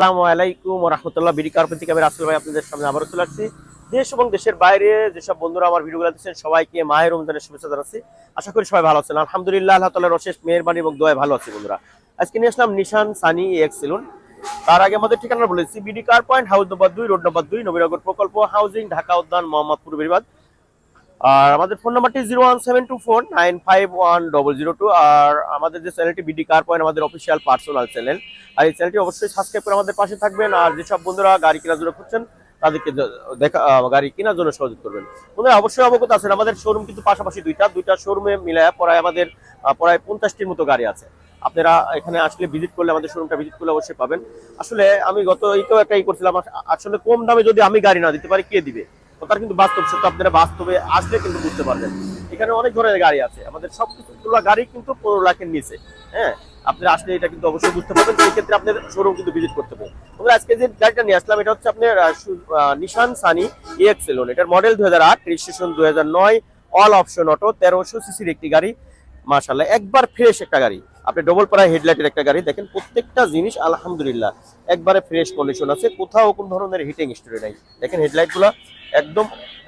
আসসালামু আলাইকুম রহমতুল্লাহ। বিডি আমি ভাই আপনাদের সামনে আবারও চলে আসছি। দেশ এবং দেশের বাইরে যেসব বন্ধুরা আমার ভিডিওগুলো দেখছেন, সবাইকে মাহের রমজানের শুভেচ্ছা জানাচ্ছি। আশা করি সবাই ভালো আছেন। আলহামদুলিল্লাহ, আল্লাহ তালার অশেষ মেহরবানি এবং দোয়ায় ভালো আছি বন্ধুরা। আজকে নিয়ে আসলাম নিশান সানি এক্স সেলুন। তার আগে আমাদের ঠিকানা বলেছি, BD car point house number দুই, রোড নম্বর দুই, নবীনগর প্রকল্প হাউজিং, ঢাকা উদ্যান, মোহাম্মদপুর বেরিবাদ আর আমাদের ফোন নাম্বারটি zero one seven two four nine five one double zero two আর আমাদের যে চ্যানেলটি বিডি কার পয়েন্ট, আমাদের অফিসিয়াল পার্সোনাল চ্যানেল আর এই চ্যানেলটি অবশ্যই সাবস্ক্রাইব করে আমাদের পাশে থাকবেন। আর যেসব বন্ধুরা গাড়ি কেনার জন্য খুঁজছেন, তাদেরকে দেখা গাড়ি কেনার জন্য সহযোগ করবেন। বন্ধুরা, অবশ্যই অবগত আছেন, আমাদের শোরুম কিন্তু পাশাপাশি দুইটা। দুইটা শোরুমে মিলায় প্রায় আমাদের প্রায় পঞ্চাশটির মতো গাড়ি আছে। আপনারা এখানে আসলে ভিজিট করলে আমাদের শোরুমটা ভিজিট করলে অবশ্যই পাবেন। আসলে আমি গত ইতেও একটা ই করছিলাম আসলে কম দামে যদি আমি গাড়ি না দিতে পারি, কে দিবে? ওটার কিন্তু বাস্তব সত্য আপনারা বাস্তবে আসলে কিন্তু বুঝতে পারবেন। এখানে অনেক ধরনের গাড়ি আছে। আমাদের সব কিছুগুলো গাড়ি কিন্তু পনেরো লাখের নিচে। হ্যাঁ? আপনারা আসলে এটা কিন্তু অবশ্যই বুঝতে পারবেন সেই ক্ষেত্রে আপনাদের শোরুম কিন্তু ভিজিট করতে হবে। আমরা আজকে যে গাড়িটা নিয়ে আসলাম, এটা হচ্ছে আপনার নিশান সানি এক্স এলন এটার মডেল দুই হাজার আট রেজিস্ট্রেশন দুই হাজার নয় অল অপশন অটো তেরোশো সিসির একটি গাড়ি। মাশাল্লাহ একবার ফ্রেশ একটা গাড়ি। আপনি ডবল পাড়া হেডলাইটের একটা গাড়ি দেখেন, প্রত্যেকটা জিনিস আলহামদুলিল্লাহ একবারে ফ্রেশ কন্ডিশন আছে। কোথাও কোন ধরনের হিটিং স্টোরি নাই। দেখেন হেডলাইটগুলা একদম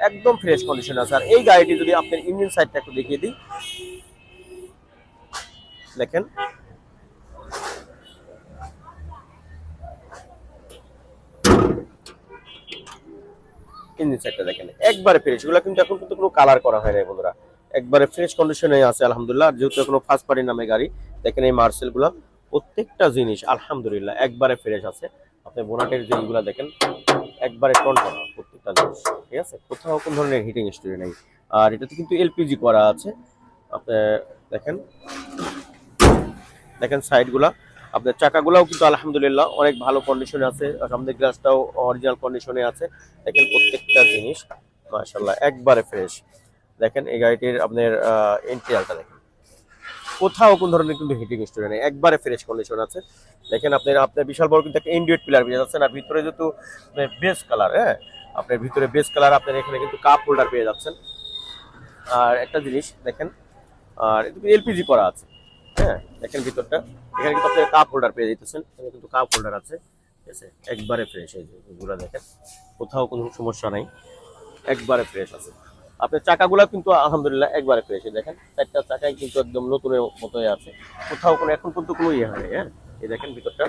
একদম ফ্রেশ কন্ডিশন আছে। আর এই গাড়িটি যদি আপনার ইঞ্জিন সাইডটা একটু দেখিয়ে দিই। দেখেন। ইঞ্জিন সাইডটা দেখেন, একবারে ফ্রেশ এগুলো কিন্তু এখন কিন্তু কোনো কালার করা হয় না বন্ধুরা। একবারে ফ্রেশ কন্ডিশনে আছে, আলহামদুলিল্লাহ। যেহেতু এখনও ফার্স্ট পার্টি নামে গাড়ি, দেখেন এই মার্সেলগুলা প্রত্যেকটা জিনিস, আলহামদুলিল্লাহ, একবারে ফ্রেশ আছে। আপনি বোনাটের এইগুলা দেখেন, একবারে টনটনা প্রত্যেকটা জিনিস, ঠিক আছে? কোথাও কোন ধরনের হিটিং স্টোরি নেই। আর এটাতে কিন্তু এলপিজি করা আছে। আপনি দেখেন দেখেন সাইডগুলা আপনার চাকাগুলাও কিন্তু আলহামদুলিল্লাহ অনেক ভালো কন্ডিশনে আছে। সামনের গ্লাসটাও অরিজিনাল কন্ডিশনে আছে। দেখেন প্রত্যেকটা জিনিস মাশাল্লাহ একবারে ফ্রেশ দেখেন, এই গাড়িটির আপনার এন্ট্রিয়ালটা দেখেন। কোথাও কোন ধরনের কিন্তু হিটিং স্টোরি নেই। একবারে ফ্রেশ কন্ডিশন আছে। দেখেন, আপনার আপনার বিশাল বড় কিন্তু একটা ইন্ডিয়েট পিলার পেয়ে যাচ্ছেন। আর ভিতরে যেহেতু বেস কালার হ্যাঁ? আপনার ভিতরে বেস কালার আপনার এখানে কিন্তু কাপ হোল্ডার পেয়ে যাচ্ছেন। আর একটা জিনিস, দেখেন, আর এলপিজি করা আছে। হ্যাঁ দেখেন ভিতরটা। এখানে কিন্তু আপনার কাপ হোল্ডার পেয়ে যেতেছেন এখানে কিন্তু কাপ হোল্ডার আছে। ঠিক আছে? একবারে ফ্রেশ এই যে দেখেন। কোথাও কোনো সমস্যা নাই। একবারে ফ্রেশ আছে। আপনার চাকাগুলো কিন্তু আলহামদুলিল্লাহ একবারে ফ্রেশ দেখেন। চারটা চাকাই কিন্তু একদম নতুনের মতোই আছে। কোথাও কোনো এখন পর্যন্ত কোনো ইয়ে হয় হ্যাঁ? এই দেখেন ভিতরটা।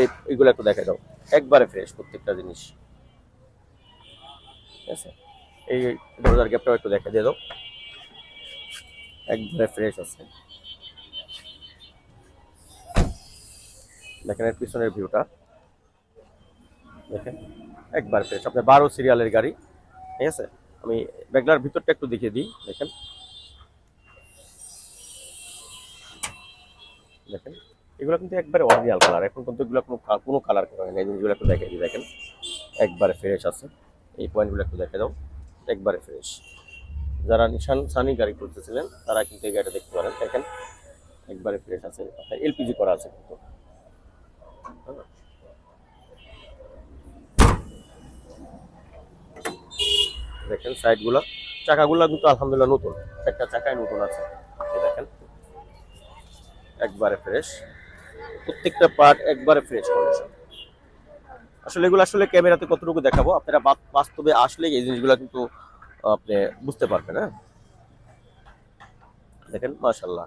এই এইগুলো একটু দেখা দাও। একবারে ফ্রেশ প্রত্যেকটা জিনিস। ঠিক আছে? এই দরজার গ্যাপটাও একটু দেখা দিয়ে দাও। একবারে ফ্রেশ আছে। দেখেন এর পিছনের ভিউটা দেখেন? একবার ফ্রেশ আপনার বারো সিরিয়ালের গাড়ি। ঠিক আছে? আমি ব্যাগলার ভিতরটা একটু দেখিয়ে দিই, দেখেন। দেখেন, এগুলো কিন্তু একবারে অরিজিনাল কালার এখন কিন্তু এগুলো কোনো কোনো কালার করা হয় না। এই জিনিসগুলো একটু দেখিয়ে দিই, দেখেন। একবারে ফ্রেশ আছে। এই পয়েন্টগুলো একটু দেখে দাও। একবারে ফ্রেশ যারা নিশান সানি গাড়ি করতেছিলেন তারা কিন্তু এই গাড়িটা দেখতে পারেন। দেখেন, একবারে ফ্রেশ আছে। এলপিজি করা আছে কিন্তু। হ্যাঁ। দেখেন সাইডগুলো। চাকাগুলো কিন্তু আলহামদুলিল্লাহ নতুন। একটা চাকায় নতুন আছে। দেখেন, একবারে ফ্রেশ প্রত্যেকটা পার্ট একবারে ফ্রেশ কন্ডিশন আসলে এগুলো আসলে ক্যামেরাতে কতটুকু দেখাবো, আপনারা বাস্তবে আসলে এই জিনিসগুলো কিন্তু আপনি বুঝতে পারবেন হ্যাঁ? দেখেন মাশাল্লাহ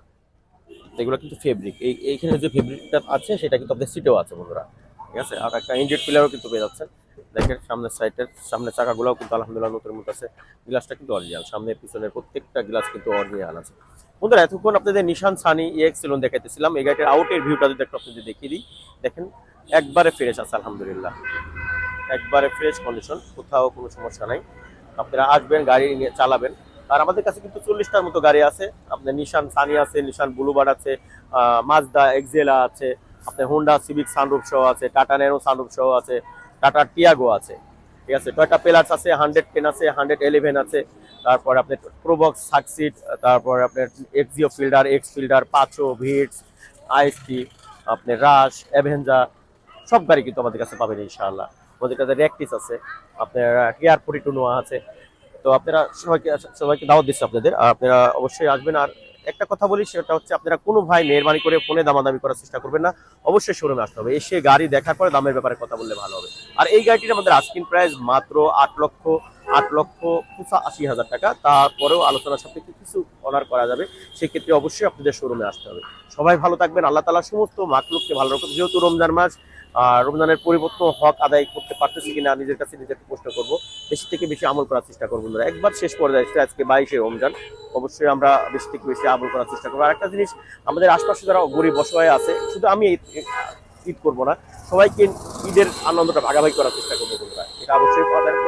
এগুলো কিন্তু ফেব্রিক এই, এইখানে যে ফেব্রিকটা আছে, সেটা কিন্তু আপনাদের সিটেও আছে, বন্ধুরা। ঠিক আছে? আর একটা ইন্ডিয়েট পিলারও কিন্তু পেয়ে যাচ্ছেন। দেখেন সামনের সাইডের সামনের চাকাগুলোও কিন্তু আলহামদুলিল্লাহ নতুন মতো আছে। গ্লাসটা কিন্তু অরিজিনাল সামনের পিছনের প্রত্যেকটা গ্লাস কিন্তু অরিজিনাল আছে। বন্ধুরা, এতক্ষণ আপনাদের নিশান সানি ইএক্স সেলুন দেখাইতেছিলাম। এই গাড়িটার আউটের ভিউটা যদি একটু আপনাদের দেখিয়ে দিই, দেখেন একবারে ফ্রেশ আছে, আলহামদুলিল্লাহ। একবারে ফ্রেশ কন্ডিশন কোথাও কোনো সমস্যা নাই। আপনারা আসবেন, গাড়ি নিয়ে চালাবেন। আর আমাদের কাছে কিন্তু চল্লিশটার মতো গাড়ি আছে। আপনার নিশান সানি আছে নিশান বুলুবার আছে মাজদা এক্সেলা আছে, আপনার হোন্ডা সিভিক সানরুফ সহ আছে টাটা ন্যানো সানরুফ সহ আছে টাটা টিয়াগো আছে, ঠিক আছে? টয়টা পেলার্স আছে হান্ড্রেড টেন আছে হান্ড্রেড ইলেভেন আছে, তারপর আপনার প্রোবক্স সাকসিড তারপর আপনার এক্সিও ফিল্ডার এক্স ফিল্ডার পাঁচো ভিটস আইএসটি আপনার রাশ অ্যাভেঞ্জা সব গাড়ি কিন্তু আমাদের কাছে পাবেন ইনশাআল্লাহ। আমাদের কাছে র্যাকটিস আছে, আপনার টিয়ার ফোর্টি টু নোয়া আছে। তো আপনারা সবাইকে সবাইকে দাওয়াত দিচ্ছে আপনাদের আপনারা অবশ্যই আসবেন, আর একটা কথা বলি, সেটা হচ্ছে আপনারা কোনো ভাই মেহরবানি করে ফোনে দামাদামি করার চেষ্টা করবেন না। অবশ্যই শোরুমে আসতে হবে। এসে গাড়ি দেখার পরে দামের ব্যাপারে কথা বললে ভালো হবে। আর এই গাড়িটির আমাদের আস্কিন প্রাইস মাত্র আট লক্ষ আট লক্ষ আশি হাজার টাকা। তারপরেও আলোচনা সাপেক্ষে কিছু অনার করা যাবে, সেক্ষেত্রে অবশ্যই আপনাদের শোরুমে আসতে হবে। সবাই ভালো থাকবেন, আল্লাহ তালা সমস্ত মাকলুককে ভালো রাখুন যেহেতু রমজান মাস রমজানের পরিবর্তন হক আদায় করতে পারতেছি কিনা নিজের কাছে নিজেকে প্রশ্ন করব। বেশি থেকে বেশি আমল করার চেষ্টা করব বন্ধুরা। একবার শেষ পর্যায়ে এসে আজকে বাইশে রমজান, অবশ্যই আমরা বেশি থেকে বেশি আমল করার চেষ্টা করব। আর একটা জিনিস, আমাদের আশপাশে যারা গরিব অসহায় আছে, শুধু আমি ঈদ- করব না, সবাইকে ঈদের আনন্দটা ভাগাভাগি করার চেষ্টা করব বন্ধুরা। এটা অবশ্যই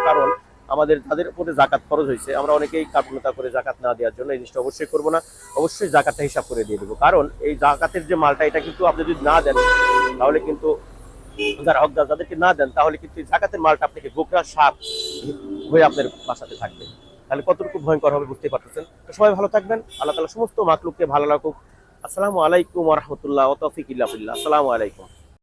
কারণ। আমাদের তাদের উপরে জাকাত খরচ হয়েছে। আমরা অনেকেই কার্পণতা করে জাকাত না দেওয়ার জন্য এই জিনিসটা অবশ্যই করব না। অবশ্যই জাকাতটা হিসাব করে দিয়ে দেবো। কারণ এই জাকাতের যে মালটা, এটা কিন্তু আপনি যদি না দেন, তাহলে কিন্তু যারা হকদার, যাদেরকে না দেন, তাহলে কিন্তু এই জাকাতের মালটা আপনাকে গোকরা সাপ হয়ে আপনার বাসাতে থাকবে। তাহলে কতটুকু ভয়ঙ্কর হবে বুঝতে পারতেছেন? তো সবাই ভালো থাকবেন। আল্লাহ তালা সমস্ত মাকলুককে ভালো রাখুক। আসসালামু আলাইকুম রহমতুল্লাহ তফিক ইল্লাহ আসসালামু আলাইকুম।